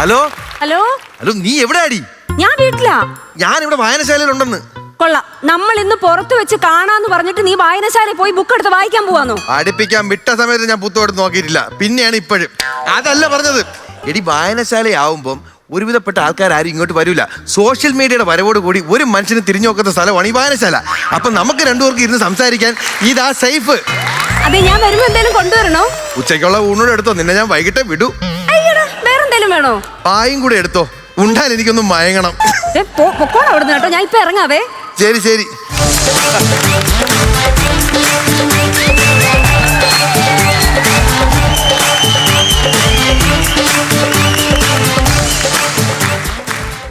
Hello? Hello? Hello നീ എവിടെയാടി? ഞാൻ വീട്ടിലാ. ഞാൻ ഇവിടെ വായനശാലയിൽ ഉണ്ടെന്ന് കൊള്ളാം നമ്മൾ ഇന്ന് പുറത്തു വെച്ച് കാണാന്ന് പറഞ്ഞിട്ട് നീ വായനശാലയിൽ പോയി ബുക്ക് എടുത്ത് വായിക്കാൻ പോവാന്നോ? അടുപ്പിക്കാൻ വിട്ട സമയത്ത് ഞാൻ പുത്തോട്ട് നോക്കിയിട്ടില്ല. പിന്നെയാണ് ഇപ്പോഴും. അതല്ല പറഞ്ഞത്. എടി വായനശാലയാവുമ്പം ഒരുവിധപ്പെട്ട ആൾക്കാർ ആരും ഇങ്ങോട്ട് വരില്ല സോഷ്യൽ മീഡിയയുടെ വരവോട് കൂടി ഒരു മനുഷ്യന് തിരിഞ്ഞു നോക്കുന്ന സ്ഥലമാണ് ഈ വായനശാല. അപ്പൊ നമുക്ക് രണ്ടുപേർക്ക് ഇരുന്ന് സംസാരിക്കാൻ ഇതാ സേഫ്. അതെ ഞാൻ വരുമ്പോ എന്തേലും കൊണ്ടുവരണോ? ഉച്ചയ്ക്കുള്ള ഊണോട് എടുത്തോ. നിന്നെ ഞാൻ വൈകിട്ട് വിടൂ. വേണോ? പായും കൂടെ എടുത്തോ. ഉണ്ടാൽ എനിക്കൊന്ന് മയങ്ങണം. ദേ, പോ- അവിടുന്ന് കേട്ടോ. ഞാൻ ഇപ്പൊ ഇറങ്ങാവേ. ശരി ശരി.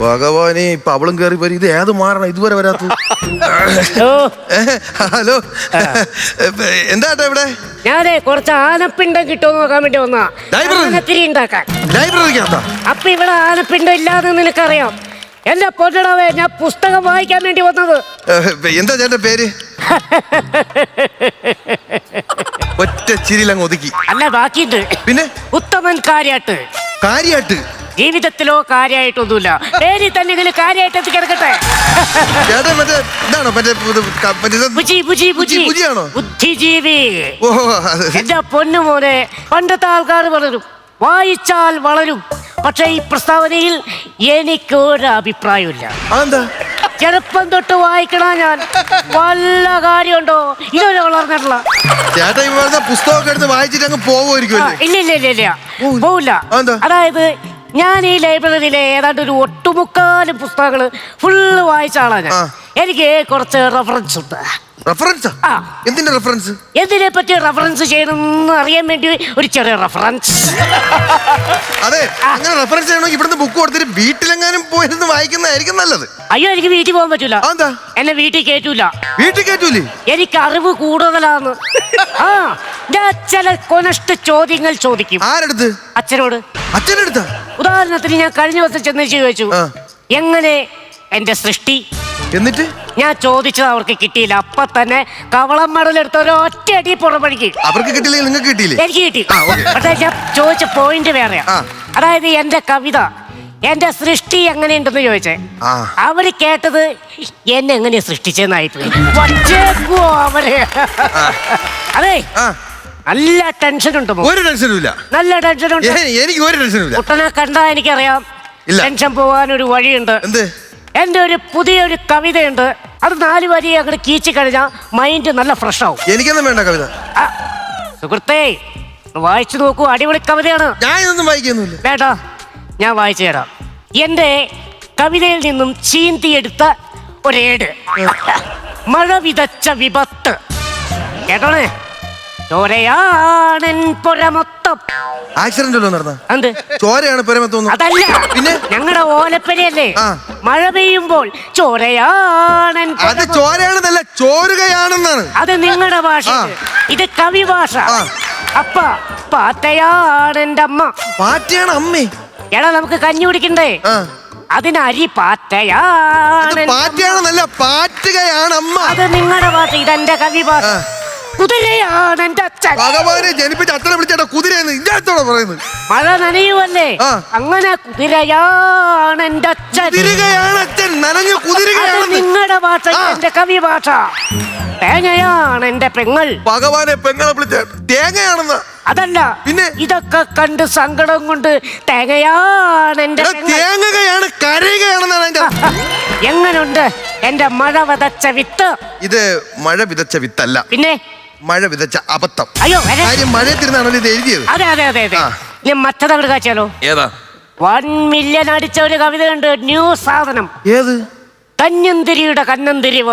ഭഗവാനെ ഇപ്പൊ അവളും കയറി വരും. ഇത് ഏത് മാറണം? ഇതുവരെ വരാത്ത ഹലോ. എന്താട്ടാ ഇവിടെ? ഞാനേ കുറച്ച് ആനപ്പിണ്ടം കിട്ടുമോ നോക്കാൻ വേണ്ടി വന്നാ ലൈബ്രറി? ആനത്തിരി ഉണ്ടാക്കാൻ. ലൈബ്രറിക്കകത്താ? അപ്പൊ ഇവിടെ ആനപ്പിണ്ടം ഇല്ലാതെ നിനക്കറിയാം. എന്റെ പൊന്നടവേ ഞാൻ പുസ്തകം വായിക്കാൻ വേണ്ടി വന്നത്. എന്താ ചേട്ടന്റെ പേര്? ഒറ്റ ചിരിലങ്ങ് ഒതുക്കി. അല്ല ബാക്കിയുണ്ട്. പിന്നെ? ഉത്തമൻ കാര്യാട്ട്. കാര്യായിട്ട് ജീവിതത്തിലോ കാര്യമായിട്ടൊന്നുമില്ല പേരിൽ തന്നെ ഇതിൽ കാര്യമായിട്ട് കിടക്കട്ടെ. ചേട്ടൻ മറ്റേ ഇതാണോ മറ്റേ ഇത് ക- മറ്റേ ഇത് ബുജി ബുജി ബുജി ബുജിയാണോ? ബുദ്ധിജീവി. ഓ അത് എന്റെ പൊന്നു മോനെ പണ്ടത്തെ ആൾക്കാർ വളരും. വായിച്ചാൽ വളരും. പക്ഷെ ഈ പ്രസ്താവനയിൽ എനിക്ക് ഒരു അഭിപ്രായമില്ല അതെന്താ? ചെറുപ്പം തൊട്ട് വായിക്കണ ഞാൻ വല്ല കാര്യമുണ്ടോ? ഇതൊരു വളർന്നിട്ടുള്ള ചേട്ടൻ ഈ പറഞ്ഞ പുസ്തകമൊക്കെ എടുത്ത് വായിച്ചിട്ട് അങ്ങ് ആ, പോവുമായിരിക്കുമല്ലേ ഇല്ല ഇല്ല ഇല്ല. ഇല്ല പോവില്ല. അതെന്താ? അതായത് ഞാൻ ഈ ലൈബ്രറിയിലെ ഏതാണ്ട് ഒരു ഒട്ടുമുക്കാലും പുസ്തകങ്ങൾ ഫുള്ള് വായിച്ച ആളാ ഞാൻ. എനിക്ക് കുറച്ച് റെഫറൻസ് ഉണ്ട്. റെഫറൻസാ എന്തിന്റെ റെഫറൻസ് എന്തിനെ പറ്റി റെഫറൻസ് ചെയ്യണമെന്ന് അറിയാൻ വേണ്ടി ഒരു ചെറിയ റെഫറൻസ് അതെ അങ്ങനെ റെഫറൻസ് ചെയ്യണമെങ്കിൽ ഇവിടുന്ന് ബുക്ക് കൊടുത്തിട്ട് വീട്ടിലെങ്ങാനും പോയിരുന്ന് വായിക്കുന്നതായിരിക്കും നല്ലത്. അയ്യോ എനിക്ക് വീട്ടിൽ പോകാൻ പറ്റൂല. എന്താ എന്നെ വീട്ടിൽ കയറ്റൂല. വീട്ടിൽ കയറ്റൂലേ? എനിക്ക് അറിവ് കൂടുതലാണ് ആ. ഞാൻ ചില കൊനഷ്ട ചോദ്യങ്ങൾ ചോദിക്കും. ആരടുത്ത്? അച്ഛനോട്. അച്ഛനെടുത്താ? ഉദാഹരണത്തിന് ഞാൻ കഴിഞ്ഞ ദിവസം ചെന്ന് ചോദിച്ചു ആ. എങ്ങനെ എന്റെ സൃഷ്ടി? എന്നിട്ട്? ഞാൻ ചോദിച്ചത് അവർക്ക് കിട്ടിയില്ല. അപ്പൊ തന്നെ കവളം മടലെടുത്ത ഒരു ഒറ്റ അടി പുറമണിക്ക് അവർക്ക് കിട്ടിയില്ലെങ്കിൽ നിങ്ങൾക്ക് കിട്ടിയില്ലേ? എനിക്ക് കിട്ടി. ആ. പക്ഷേ ഞാൻ ചോദിച്ച പോയിന്റ് വേറെയാ. ആ. അതായത് എന്റെ കവിത എന്റെ സൃഷ്ടി എങ്ങനെയുണ്ടെന്ന് ചോദിച്ചേ. ആ. അവർ കേട്ടത് എന്നെ എങ്ങനെയാ വച്ചേക്കുവോ അവർ? അതെ. ആ. നല്ല ടെൻഷൻ ഉണ്ട്. ഒരു ടെൻഷനും ഇല്ല. നല്ല ടെൻഷൻ ഉണ്ട്. എനിക്ക് ഒരു ടെൻഷനും ഇല്ല. കുട്ടനെ കണ്ടാ എനിക്കറിയാം. ഇല്ല. ടെൻഷൻ പോകാൻ ഒരു വഴിയുണ്ട്. എന്ത്? എന്റെ ഒരു പുതിയൊരു കവിതയുണ്ട്. അത് നാല് വരി അങ്ങോട്ട് കീച്ചു കഴിഞ്ഞാൽ മൈൻഡ് നല്ല ഫ്രഷ് ആവും. എനിക്കൊന്നും വേണ്ട കവിത. ആ, സുഹൃത്തേ ഒന്ന് വായിച്ചു നോക്കൂ. അടിപൊളി കവിതയാണ്. ഞാൻ ഇതൊന്നും വായിക്കുന്നില്ല വേട്ടാ ഞാൻ വായിച്ചു തരാം. എന്റെ കവിതയിൽ നിന്നും ചീന്തിയെടുത്ത ഒരേട്. മഴ വിതച്ച വിപത്ത്. കേട്ടോണേ ചോരയാണൻ പുര മൊത്തം ആക്സിഡന്റ് നടന്ന? എന്ത്? ചോരയാണ് പുരമത്തൊന്നും അതല്ല. പിന്നെ? ഞങ്ങളുടെ ഓലപ്പനയല്ലേ? ആ. മഴ പെയ്യുമ്പോൾ ചോരയാണൻ അത് ചോരയാണെന്നല്ല ചോരുകയാണെന്നാണ്. അത് നിങ്ങളുടെ ഭാഷ. ഇത് കവി ഭാഷ. ആ. അപ്പ പാത്തയാണെന്റെ അമ്മ. പാറ്റയാണ് അമ്മേ. എടാ നമുക്ക് കഞ്ഞി കുടിക്കണ്ടേ? ആ. അതിന് അരി അത് പാറ്റയാണ്. പാറ്റയാണെന്നല്ല പാറ്റുകയാണ് അമ്മ. അത് നിങ്ങളുടെ ഭാഷ ഇതെന്റെ കവി ഭാഷ. ആ. കുതിരയാണ് എന്റെ അച്ഛൻ. ഭഗവാനെ ജനിപ്പിച്ച അച്ഛനെ വിളിച്ചേട്ടാ കുതിരയെന്ന് ഇഞ്ചത്തോടെ പറയുന്നത്. മഴ നനയുമല്ലേ ആ. അങ്ങനെ കുതിരയാണ് എന്റെ അച്ഛൻ. കുതിരുകയാണ് അച്ഛൻ നനഞ്ഞു അത് കുതിരുകയാണെന്ന് നിങ്ങളുടെ ഭാഷ ആ. എന്റെ കവി ഭാഷ തേങ്ങയാണ് എന്റെ പെങ്ങൾ. ഭഗവാനെ പെങ്ങളെ വിളിച്ച തേങ്ങയാണെന്ന്. അതല്ല പിന്നെ? ഇതൊക്കെ കണ്ട് സങ്കടം കൊണ്ട് തേങ്ങയാണ് എന്റെ എടാ, പെങ്ങൾ. തേങ്ങകയാണ് കരയുകയാണെന്നാണ് എന്റെ അർത്ഥം. എങ്ങനുണ്ട്? എന്റെ മഴ വതച്ച വിത്ത്. ഇത് മഴ വിതച്ച വിത്തല്ല. പിന്നെ? മഴ വിതച്ച അബദ്ധം. അയ്യോ വരെ. കാര്യം മഴയത്തിരുന്നാണല്ലോ ഇത് എഴുതിയത്. അതെ അതെ അതെ അതെ. ആ. ഇനി മറ്റതങ്ങോട്ട് കാച്ചാലോ ഏതാ? വൺ മില്യൺ അടിച്ച ഒരു കവിത കവിതയുണ്ട് ന്യൂ സാധനം. ഏത്? തന്നന്തിരിയുടെ കണ്ണന്തിരിവ്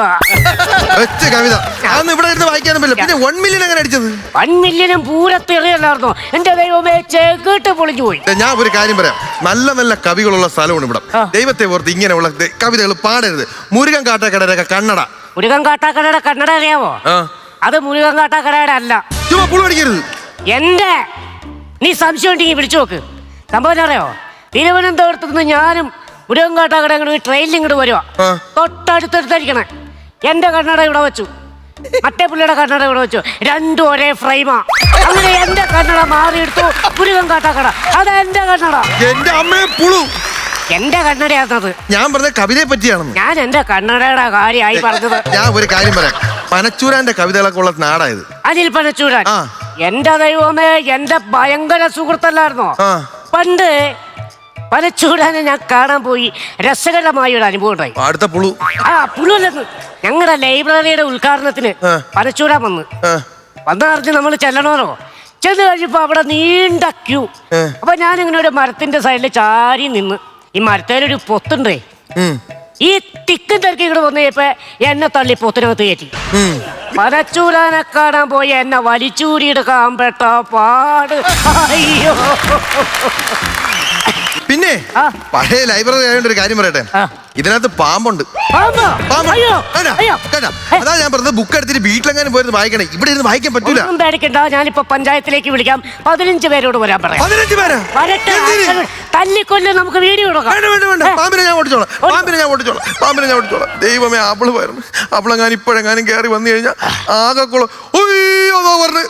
ഒറ്റ കവിത. അതൊന്നും ഇവിടെ ഇരുന്ന് വായിക്കാനും പറ്റില്ല. പിന്നെ വൺ മില്യൺ എങ്ങനെ അടിച്ചത്? വൺ മില്യനും പൂരത്തെറിയല്ലായിരുന്നോ എന്റെ ദൈവമേ ചെകിട്ട് പൊളിഞ്ഞു പോയി. ദേ, ഞാൻ ഒരു കാര്യം പറയാം. നല്ല നല്ല കവികളുള്ള സ്ഥലമാണ് ഇവിടെ. ആ. ദൈവത്തെ ഓർത്ത് ഇങ്ങനെയുള്ള ദേ- കവിതകൾ പാടരുത്. മുരുകൻ കാട്ടക്കടരൊക്കെ കണ്ണട. മുരുകൻ കാട്ടാക്കടയുടെ കണ്ണട അറിയാവോ? ആ. അത് മുരുകൻ കാട്ടാക്കടയുടെ അല്ല. ചുമ്മാ പുളു അടിക്കരുത്. എന്റെ നീ സംശയം ഉണ്ടെങ്കിൽ വിളിച്ചു നോക്ക്. സംഭവം അറിയോ? തിരുവനന്തപുരത്ത് നിന്ന് ഞാനും മുരുകൻ കാട്ടാക്കട ഇങ്ങോട്ട് ട്രെയിനിൽ ഇങ്ങോട്ട് വരുവാ. ആ. തൊട്ടടുത്തടുത്തരിക്കണേ എന്റെ കണ്ണട ഇവിടെ വെച്ചു. മറ്റേ പുള്ളിയുടെ കണ്ണട ഇവിടെ വെച്ചു. രണ്ടും ഒരേ ഫ്രെയിമാ അങ്ങനെ എന്റെ കണ്ണട മാറിയെടുത്തു മുരുകൻ കാട്ടാക്കട അത് എന്റെ കണ്ണട. എന്റെ അമ്മയെ പുളു. എന്റെ കണ്ണടയാണത്. ഞാൻ പറഞ്ഞ കവിതയെ പറ്റിയാണ് ഞാൻ എന്റെ കണ്ണടയുടെ കാര്യമായി പറഞ്ഞത്. ഞാൻ ഒരു കാര്യം പറയാം. പനച്ചൂരാന്റെ കവിതകളൊക്കെ ഉള്ള നാടായത്. അനിൽ പനച്ചൂരാൻ. ആ. എന്റെ ദൈവമേ എന്റെ ഭയങ്കര സുഹൃത്തല്ലായിരുന്നോ? ആ. പണ്ട് പനച്ചൂരാനെ ഞാൻ കാണാൻ പോയി. രസകരമായ ഒരു അനുഭവം ഉണ്ടായി. അടുത്ത പുളു. ആ പുള്ളില്ലെന്ന് ഞങ്ങളുടെ ലൈബ്രറിയുടെ ഉദ്ഘാടനത്തിന് ആ. പനച്ചൂരാൻ വന്ന്. ആ, വന്നറിഞ്ഞ് നമ്മൾ ചെല്ലണമല്ലോ ചെന്ന് കഴിഞ്ഞപ്പോ അവിടെ നീണ്ട ക്യൂ. ഏ. അപ്പൊ ഞാനിങ്ങനെ ഒരു മരത്തിന്റെ സൈഡിൽ ചാരി നിന്ന്. ഈ മരത്തേലൊരു പൊത്തുണ്ടേ. ഉം, ഈ തിക്കും തിരക്കി ഇങ്ങോട്ട് വന്നു കഴിഞ്ഞപ്പോ എന്നെ തള്ളി പൊത്തിനകത്ത് കയറ്റി. ഉം. പനച്ചൂരാനെ കാണാൻ പോയി എന്നെ വലിച്ചൂരിയെടുക്കാൻ പെട്ട പാട്. അയ്യോ. പിന്നെ ആ. പഴയ ലൈബ്രറി ആയതുകൊണ്ട് ഒരു കാര്യം പറയട്ടെ? ആ. ഇതിനകത്ത് പാമ്പുണ്ട്. പാമ്പോ? അയ്യോ. കണ്ടോ? അയ്യോ. കേട്ടാ? അതാ ഞാൻ പറഞ്ഞത് ബുക്ക് എടുത്തിട്ട് വീട്ടിലെങ്ങാനും പോയിരുന്നു വായിക്കണേ. ഇവിടെ ഇരുന്ന് വായിക്കാൻ പറ്റൂല. ഒന്നും പേടിക്കണ്ട. ഞാനിപ്പോ പഞ്ചായത്തിലേക്ക് വിളിക്കാം. പതിനഞ്ച് പേരോട് വരാൻ പറയാം. പതിനഞ്ച് പേരാ? വരട്ടെ. എന്തിന്? തല്ലിക്കൊല്ല് നമുക്ക് വീഡിയോ എടുക്കാം. വേണ്ട വേണ്ട വേണ്ട. പാമ്പിനെ ഞാൻ ഓടിച്ചോളാം. പാമ്പിനെ ഞാൻ ഓടിച്ചോളാം. പാമ്പിനെ ഞാൻ ഓടിച്ചോളാം. ദൈവമേ ആപ്പിൾ പോയിരുന്നു ആപ്പിളെങ്ങാനും ഇപ്പോഴെങ്ങാനും കയറി വന്നു കഴിഞ്ഞാൽ ആകെ കുളം ഉയ്യോ പറഞ്ഞ്.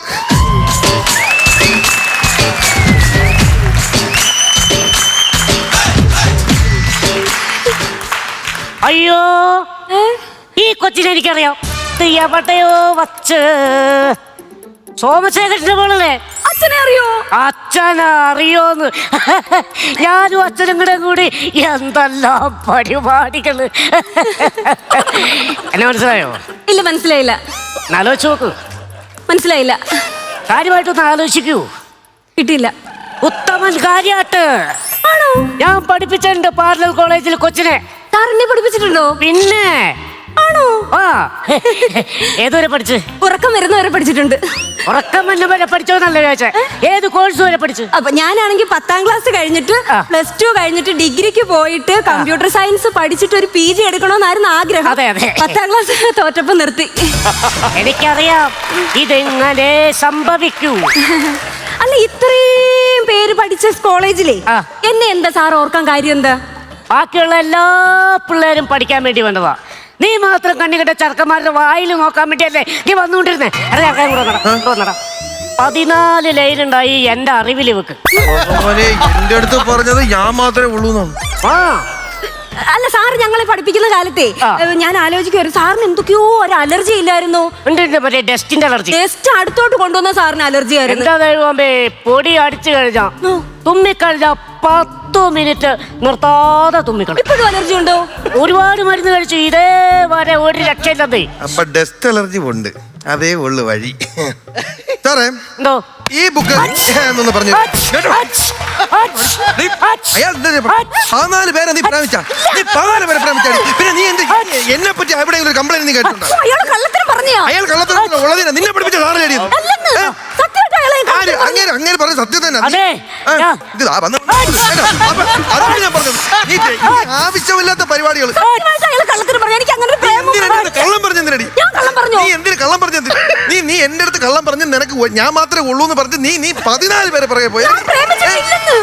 അയ്യോ ഈ കൊച്ചിനെ എനിക്കറിയാം. തെയ്യാപ്പാട്ടയോ വച്ച്. സോമശേഖരന്റെ മോളല്ലേ? അച്ഛനെ അറിയോ? അച്ഛനെ അറിയോന്ന്. ഞാനും അച്ഛനും കൂടെ കൂടി എന്തെല്ലാം പരിപാടികൾ. എന്നെ മനസ്സിലായോ? ഇല്ല മനസ്സിലായില്ല. ആലോചിച്ച് നോക്ക്. മനസ്സിലായില്ല. കാര്യമായിട്ടൊന്ന് ആലോചിക്കൂ. കിട്ടിയില്ല. ഉത്തമൻ കാര്യാട്ട്. ഞാൻ പഠിപ്പിച്ചിട്ടുണ്ട് പാർലർ കോളേജിൽ കൊച്ചിനെ സാർ എന്നെ പഠിപ്പിച്ചിട്ടുണ്ടോ? പിന്നെ. ആണോ? ആ. ഏതുവരെ പഠിച്ച്? ഉറക്കം വരുന്നവരെ പഠിച്ചിട്ടുണ്ട്. ഉറക്കം വരെ പഠിച്ചോന്നല്ല ചോദിച്ചേ? ഏത് കോഴ്സ് വരെ പഠിച്ചു? അപ്പൊ ഞാനാണെങ്കിൽ പത്താം ക്ലാസ് കഴിഞ്ഞിട്ട് ആ. പ്ലസ് ടു കഴിഞ്ഞിട്ട് ഡിഗ്രിക്ക് പോയിട്ട് കമ്പ്യൂട്ടർ സയൻസ് പഠിച്ചിട്ട് ഒരു പി ജി എടുക്കണമെന്നായിരുന്നു ആഗ്രഹം. അതെ, അതെ. പത്താം ക്ലാസ് തോറ്റപ്പോ നിർത്തി. എനിക്കറിയാം. ഇതെങ്ങനെ സംഭവിക്കൂ? അല്ല ഇത്രയും പേര് പഠിച്ച കോളേജിലെ ആ. എന്നെ എന്താ സാർ ഓർക്കാൻ കാര്യം എന്താ? ബാക്കിയുള്ള എല്ലാ പിള്ളേരും പഠിക്കാൻ വേണ്ടി വന്നതാ. നീ മാത്രം കണ്ണികെട്ട ചെറുക്കന്മാരുടെ വായിൽ നോക്കാൻ വേണ്ടിയല്ലേ നീ വന്നുകൊണ്ടിരുന്നേ? അറിയാം കൂടെ നട ഇങ്ങോട്ട് വന്നെടാ. പതിനാല് ലൈൻ ഉണ്ടായി എന്റെ അറിവിൽ വെക്ക് എന്റെ അടുത്ത് പറഞ്ഞത് ഞാൻ മാത്രമേ ഉള്ളൂ ആ. അല്ല സാർ ഞങ്ങളെ പഠിപ്പിക്കുന്ന കാലത്തെ ഞാൻ ആലോചിക്കുമായിരുന്നു സാറിന് എന്തൊക്കെയോ ഒരു അലർജി ഇല്ലായിരുന്നു? ഡസ്റ്റിന്റെ അലർജി. ഡസ്റ്റ് അടുത്തോട്ട് കൊണ്ടുവന്ന സാറിന് അലർജി ആയിരുന്നു. പൊടി അടിച്ചു കഴിഞ്ഞാ തുമ്മി കഴിഞ്ഞ പത്തു മിനിറ്റ് നിർത്താതെ തുമ്മിക്കണം. ഇപ്പോഴും അലർജി ഉണ്ടോ? ഒരുപാട് മരുന്ന് കഴിച്ചു ഇതേ വരെ ഒരു രക്ഷയില്ലെന്നേ അപ്പൊ ഡസ്റ്റ് അലർജി ഉണ്ട്. അതേ ഉള്ളു വഴി. സാറേ എന്തോ? ഈ ബുക്ക് എന്നൊന്ന് പറഞ്ഞു കേട്ടോ? നീ അയാൾ എന്താ ഇത് പറഞ്ഞത്? പതിനാല് പേരെ നീ പ്രേമിച്ച നീ പതിനാല് പേരെ പ്രേമിച്ചാടി പിന്നെ നീ എന്ത് എന്നെ പറ്റി എവിടെയെങ്കിലും ഒരു കംപ്ലൈന്റ് നീ കേട്ടിട്ടുണ്ടോ? അയാൾ കള്ളത്തരം പറഞ്ഞു? അയാൾ കള്ളത്തരം ഉള്ളതിനെ. നിന്നെ പഠിപ്പിച്ച അല്ലെന്ന്? ആര്. അങ്ങേര് അങ്ങേര് പറഞ്ഞ സത്യം തന്നെ. അതെ. ആ, ഇത് ദാ വന്നു. കേട്ടോ? അപ്പൊ അതാണ് ഞാൻ പറഞ്ഞത്. നീ ടെ- ഈ ആവശ്യമില്ലാത്ത പരിപാടികൾ കള്ളത്തരം പറഞ്ഞു. എനിക്ക് അങ്ങനെ ഒരു പ്രേമം കള്ളം പറഞ്ഞെന്തിനടി ഞാൻ കള്ളം പറഞ്ഞോ? നീ എന്തിനു കള്ളം നീ നീ എന്റെ അടുത്ത് കള്ളം പറഞ്ഞ് നിനക്ക് ഒ- ഞാൻ മാത്രമേ ഉള്ളൂ എന്ന് പറഞ്ഞ് നീ നീ പതിനാല് പേരെ പറയാൻ പോയി. ഞാൻ പ്രേമിച്ചിട്ടില്ലെന്ന്.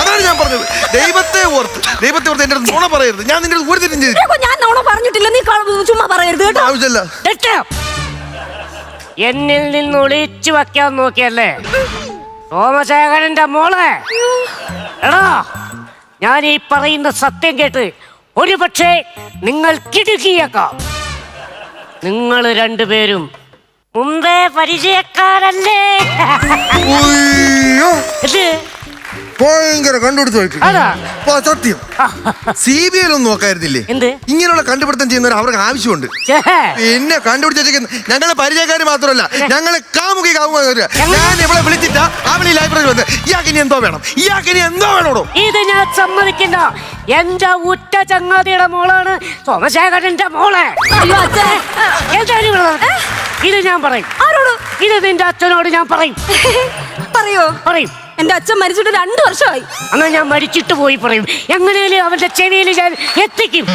അതാണ് ഞാൻ പറഞ്ഞത്. ദൈവത്തെ ഓർത്ത്. ദൈവത്തെ ഓർത്ത് എന്റെ അടുത്ത് നുണ പറയരുത്. ഞാൻ നിന്റെ അടുത്ത് ഒരു തെറ്റും ചെയ്തു ഇതൊക്കെ ഞാൻ നോണ പറഞ്ഞിട്ടില്ല. നീ കള- ചുമ്മാ പറയരുത് കേട്ടോ. ആവശ്യമില്ല. എന്നിൽ നിന്ന് ഒളിച്ചു വയ്ക്കാൻ നോക്കിയല്ലേ? സോമശേഖരന്റെ മോളെ. എടാ ഞാൻ ഈ പറയുന്ന സത്യം കേട്ട് ഒരു പക്ഷേ നിങ്ങൾ കിടുക്കിയേക്കാം നിങ്ങൾ രണ്ടുപേരും മുമ്പേ പരിചയക്കാരല്ലേ? ഇത് ഭയങ്കര കണ്ടുപിടിച്ച് വയ്ക്കും അതാ അപ്പൊ സത്യം. സി ബി ഐ ഒന്നും നോക്കായിരുന്നില്ലേ? എന്ത്? ഇങ്ങനെയുള്ള കണ്ടുപിടുത്തം ചെയ്യുന്നവർ അവർക്ക് ആവശ്യമുണ്ട്. ഛേ, പിന്നെ കണ്ടുപിടിച്ചിരിക്കുന്ന ഞങ്ങളെ പരിചയക്കാര് മാത്രമല്ല ഞങ്ങളെ കാമുകി കാമുക ഞാൻ ഇവളെ വിളിച്ചിട്ടാ അവളെ ലൈബ്രറി വന്ന് ഇയാൾക്ക് ഇനി എന്തോ വേണം? ഇയാൾക്ക് ഇനി എന്തോ വേണോടോ? ഇത് ഞാൻ സമ്മതിക്കില്ല. എന്റെ ഉറ്റ ചങ്ങാതിയുടെ മോളാണ് സോമശേഖരന്റെ മോളെ. അയ്യോ അച്ഛനെ എന്താണ് ഇവിടെ? ഇത് ഞാൻ പറയും. ആരോട്? ഇത് നിന്റെ അച്ഛനോട് ഞാൻ പറയും. പറയോ? പറയും. എന്റെ അച്ഛൻ മരിച്ചിട്ട് രണ്ടു വർഷമായി. അന്ന് ഞാൻ മരിച്ചിട്ട് പോയി പറയും. എങ്ങനെയാലും അവന്റെ ചെവിയിൽ ഞാൻ എത്തിക്കും.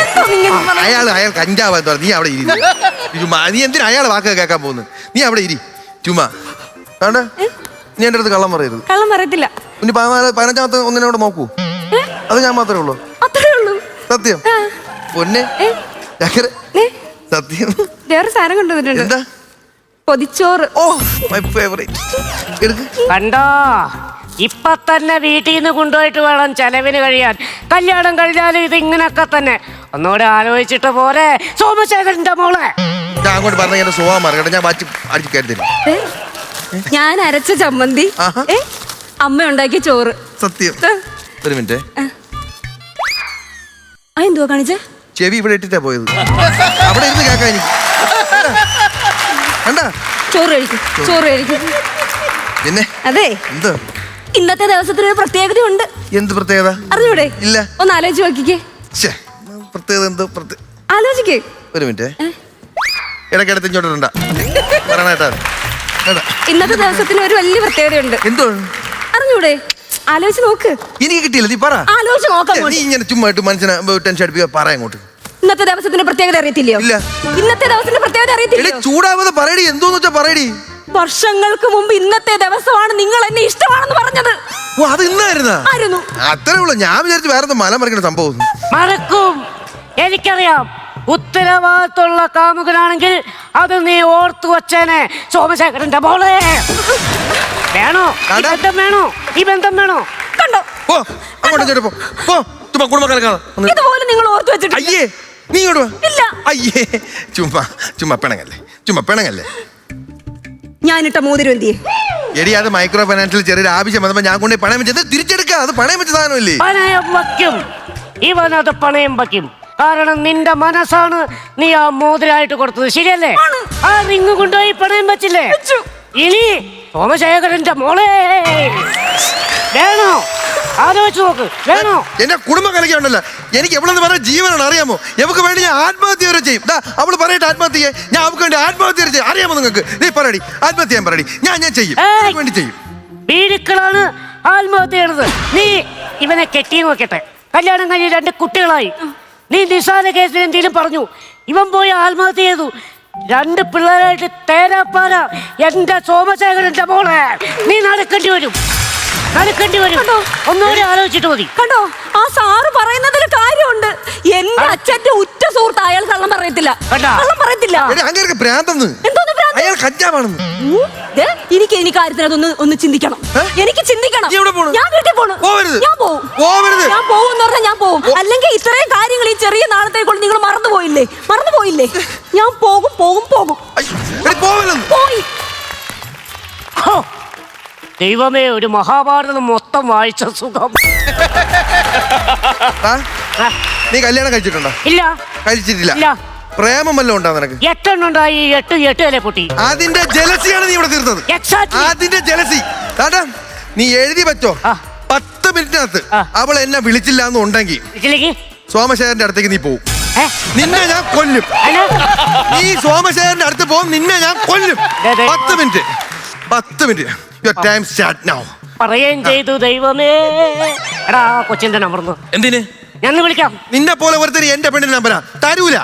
എന്തോ നിങ്ങൾ പറയുന്നത്? അയാൾ അയാൾ കഞ്ചാവാ നീ അവിടെ ഇരി ചുമ്മാ നീ എന്തിനാ അയാളെ വാക്ക് കേൾക്കാൻ പോകുന്നു നീ അവിടെ ഇരി. ചുമ്മാ. വേണ്ട. നീ എന്റെ അടുത്ത് കള്ളം പറയരുത്. കള്ളം പറയത്തില്ല. ഇനി പതിനാല് പതിനഞ്ചാമത്തെ ഒന്നിനെ അവിടെ നോക്കൂ. അത് ഞാൻ മാത്രമേ ഉള്ളൂ. അത്രേ ഉള്ളൂ. സത്യം. പൊന്നെ. ചക്കര? സത്യം. വേറെ സാധനം കൊണ്ടുവന്നിട്ടുണ്ട്. എന്താ? പൊതിച്ചോറ്. ഓ മൈ ഫേവറേറ്റ് എടുക്ക്. കണ്ടോ? ഇപ്പൊ തന്നെ വീട്ടിൽ നിന്ന് കൊണ്ടുപോയിട്ട് വേണം ചെലവിന് കഴിയാൻ. കല്യാണം കഴിഞ്ഞാലും ഇത് ഇങ്ങനൊക്കെ തന്നെ. ഒന്നുകൂടെ ആലോചിച്ചിട്ട് പോലെ സോമശേഖരന്റെ മോളെ. ഞാൻ അങ്ങോട്ട് പറഞ്ഞ എന്റെ സ്വഭാവം മാറി കേട്ടോ ഞാൻ വാച്ച് അടിച്ച് കയറി ഏ, ഞാൻ അരച്ച ചമ്മന്തി. ആഹാ. ഏ, അമ്മ ഉണ്ടാക്കിയ ചോറ്. സത്യം. ഒരു മിനിറ്റ്. ആ. എന്തുവാ കാണിച്ചേ? ചെവി ഇവിടെ ഇട്ടിട്ടാ പോയത്. അവിടെ ഇരുന്ന് കേൾക്കാൻ എനിക്ക്. കണ്ട ചോറ് കഴിക്കും ചോറ് കഴിക്കും. പിന്നെ? അതെ. എന്ത്? ഇന്നത്തെ ദിവസത്തിന് ഒരു പ്രത്യേകതയുണ്ട്. എന്ത് പ്രത്യേകത? അറിഞ്ഞൂടെ? ഇല്ല. ഒന്ന് ആലോചിച്ച് നോക്കിക്കേ. ശ്ശേ, പ്രത്യേകത എന്ത്? ആലോചിക്കേ. ഒരു മിനിറ്റ്. ഇടയ്ക്കിടത്ത് ഇങ്ങോട്ടുണ്ടാ പറയണേട്ടാ കേട്ടാ. ഇന്നത്തെ ദിവസത്തിന് ഒരു വലിയ പ്രത്യേകതയുണ്ട്. എന്തോ? അറിഞ്ഞൂടെ? ആലോചിച്ച് നോക്ക്. എനിക്ക് കിട്ടിയില്ല. നീ പറ. ആലോചിച്ച് നോക്കാം നീ ഇങ്ങനെ ചുമ്മായിട്ട് മനസ്സിനെ മനുഷ്യനെ ടെൻഷൻ അടിപ്പിക്കുക. പറ അങ്ങോട്ട്. ഇന്നത്തെ ദിവസത്തിന്റെ പ്രത്യേകത അറിയത്തില്ലയോ? ഇല്ല. ഇന്നത്തെ ദിവസത്തിന്റെ പ്രത്യേകത എടി അറിയത്തില്ലയോ ചൂടാവാതെ പറയടി. എന്തോന്ന് വെച്ചാ പറയടി. വർഷങ്ങൾക്ക് മുമ്പ് ഇന്നത്തെ ദിവസമാണ് നിങ്ങൾ എന്നെ ഇഷ്ടമാണെന്ന് പറഞ്ഞത്. ഓ അത് ഇന്നായിരുന്നു? ആയിരുന്നു. അത്രേ ഉള്ളൂ. ഞാൻ വിചാരിച്ചു വേറെ മല മറിക്കണ സംഭവം മറക്കും. എനിക്കറിയാം. ഉത്തരവാദിത്തമുള്ള കാമുകനാണെങ്കിൽ അത് നീ ഓർത്തു വച്ചേനെ സോമശേഖരന്റെ മോളെ. വേണോ? ഈ. ബന്ധം വേണോ? ഈ ബന്ധം വേണോ? കണ്ടോ? പോ അങ്ങോട്ട് ഇങ്ങോട്ട് പോ. പോ ചുമ്മാ കുടുംബക്കാരെ ഇതുപോലെ നിങ്ങൾ ഓർത്തു വെച്ചിട്ട് അയ്യേ. നീ ഇങ്ങോട്ട് വാ. ഇല്ല. അയ്യേ ചുമ്മാ ചുമ്മാ പിണങ്ങല്ലേ ചുമ്മാ പിണങ്ങല്ലേ. ഞാനിട്ട മോതിരം എന്തിയെ? എടി അത് മൈക്രോ ഫൈനാൻസിൽ ചെറിയൊരു ആവശ്യം വന്നപ്പോ ഞാൻ കൊണ്ട് പണയം വെച്ചത് തിരിച്ചെടുക്കുക അത് പണയം വെച്ച സാധനമല്ലേ? പണയം വയ്ക്കും. ഇവനത് പണയം വയ്ക്കും. കാരണം നിന്റെ മനസ്സാണ് നീ ആ മോതിരായിട്ട് കൊടുത്തത്. ശരിയല്ലേ? ആ റിങ് കൊണ്ടുപോയി പണയം വെച്ചില്ലേ? വെച്ചു. ഇനി സോമശേഖരന്റെ മോളെ. വേണോ? ആലോചിച്ച് നോക്ക്. വേണോ? എന്റെ കുടുംബം കലക്കുണ്ടല്ലോ എനിക്ക് എവിടെന്ന് പറഞ്ഞ ജീവനാണ് അറിയാമോ? എവക്ക് വേണ്ടി ഞാൻ ആത്മഹത്യ വരെ ചെയ്യും. ദാ അവൾ പറയട്ടെ ആത്മഹത്യ ഞാൻ അവക്ക് വേണ്ടി ആത്മഹത്യ വരെ ചെയ്യും. അറിയാമോ നിങ്ങൾക്ക്? നീ പറയടി. ആത്മഹത്യ ഞാൻ പറയടി. ഞാൻ ഞാൻ ചെയ്യും. ഏയ്. വേണ്ടി ചെയ്യും. വീടുക്കളാണ് ആത്മഹത്യ ചെയ്യണത്. നീ ഇവനെ കെട്ടി നോക്കട്ടെ. കല്യാണം കഴിഞ്ഞ് രണ്ട് കുട്ടികളായി. നീ നിസാര കേസിൽ എന്തെങ്കിലും പറഞ്ഞു. ഇവൻ പോയി ആത്മഹത്യ ചെയ്തു. രണ്ട് പിള്ളേരായിട്ട് തേരാപ്പാല എന്റെ സോമശേഖരന്റെ മോളെ നീ നടക്കേണ്ടി വരും. നടക്കേണ്ടി വരും. കണ്ടോ? ഒന്നുകൂടി ആലോചിച്ചിട്ട് മതി. കണ്ടോ? ആ സാറ് പറയുന്നതിൽ കാര്യമുണ്ട്. എന്റെ അച്ഛന്റെ ഉറ്റ സുഹൃത്ത് അയാൾ കള്ളം പറയത്തില്ല. കണ്ടോ? കള്ളം പറയത്തില്ല. എന്തോന്ന്? അയാൾ കഞ്ചാവാണെന്ന്. എനിക്ക് ഇനി കാര്യത്തിന് അതൊന്ന് ഒന്ന് ചിന്തിക്കണം. എനിക്ക് ചിന്തിക്കണം. നീ എവിടെ പോണു? ഞാൻ വീട്ടിൽ പോണു. പോവരുത്. ഞാൻ പോവും. പോവരുത്. ഞാൻ പോവും എന്ന് പറഞ്ഞാൽ ഞാൻ പോവും. അല്ലെങ്കിൽ ഇത്രയും കാര്യങ്ങൾ ഈ ചെറിയ നാളത്തേക്കുള്ള നിങ്ങൾ മറന്നു പോയില്ലേ? മറന്നു പോയില്ലേ? ഞാൻ പോകും പോകും പോകും. പോയി! ദൈവമേ ഒരു മഹാഭാരതം മൊത്തം വായിച്ച സുഖം. ആ, നീ കല്യാണം കഴിച്ചിട്ടുണ്ടോ? ഇല്ല. കഴിച്ചിട്ടില്ല. ഇല്ല. പ്രേമം വല്ലതും ഉണ്ടോ നിനക്ക്? എട്ടെണ്ണുണ്ടായി എട്ട് എട്ട് വില പൊട്ടി? അതിന്റെ ജലസിയാണ് നീ ഇവിടെ തീർത്തത്. എക്സാക്ട്ലി അതിന്റെ ജലസി. താട്ടാ നീ എഴുതി വെച്ചോ. ആ. പത്ത് മിനിറ്റിനകത്ത് ആ. അവൾ എന്നെ വിളിച്ചില്ല എന്നുണ്ടെങ്കിൽ ഇതിലേക്ക് സോമശേഖരന്റെ അടുത്തേക്ക് നീ പോവും. ഏ? നിന്നെ ഞാൻ കൊല്ലും. അല്ല, നീ സോമശേഖരന്റെ അടുത്ത് പോകും നിന്നെ ഞാൻ കൊല്ലും. ദേ, ദേ. പത്ത് മിനിറ്റ്. പത്ത് minute. Your time start now പറയുകയും ചെയ്തു ദൈവമേ. എടാ ആ കൊച്ചിന്റെ നമ്പർ എന്തിന്? ഞാൻ ഒന്ന് വിളിക്കാം. നിന്നെ പോലെ ഒരുത്തര് എന്റെ പെണ്ണിന്റെ നമ്പരാ. തരൂല.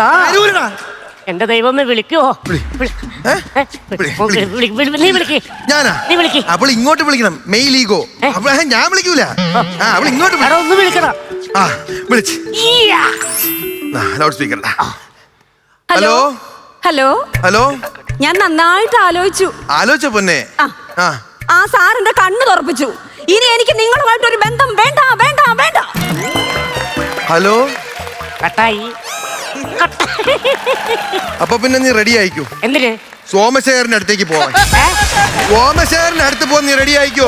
ആ. തരൂലടാ. എന്റെ ദൈവമേ വിളിക്കോ? വിളി. വിളി. ഏ? വിളി, വിളി, നീ വിളിക്ക്. ഞാനാ? നീ വിളിക്ക്. അവൾ ഇങ്ങോട്ട് വിളിക്കണം. Male ego. ഏ? ഞാൻ വിളിക്കൂല. ആ. അവൾ ഇങ്ങോട്ട് വിളി- ഒന്ന് വിളിക്കടാ. ആ വിളിച്ച്. ഈയാ. Loud speaker hello? Hello? Hello? Hello? ഞാൻ നന്നായിട്ട് ആലോചിച്ചു. ആലോചിച്ച പൊന്നെ. ആ. ആ. ആ സാറിന്റെ കണ്ണ് തുറപ്പിച്ചു. ഇനി എനിക്ക് നിങ്ങളുമായിട്ട് ഒരു ബന്ധം വേണ്ട വേണ്ട വേണ്ട. ഹലോ? കട്ടായി. അപ്പൊ പിന്നെ നീ റെഡി ആയിക്കോ? എന്തിന്? സോമശേഖരന്റെ അടുത്തേക്ക് പോവാൻ? സോമശേഖരന്റെ അടുത്ത് പോവാൻ നീ റെഡി ആയിക്കോ?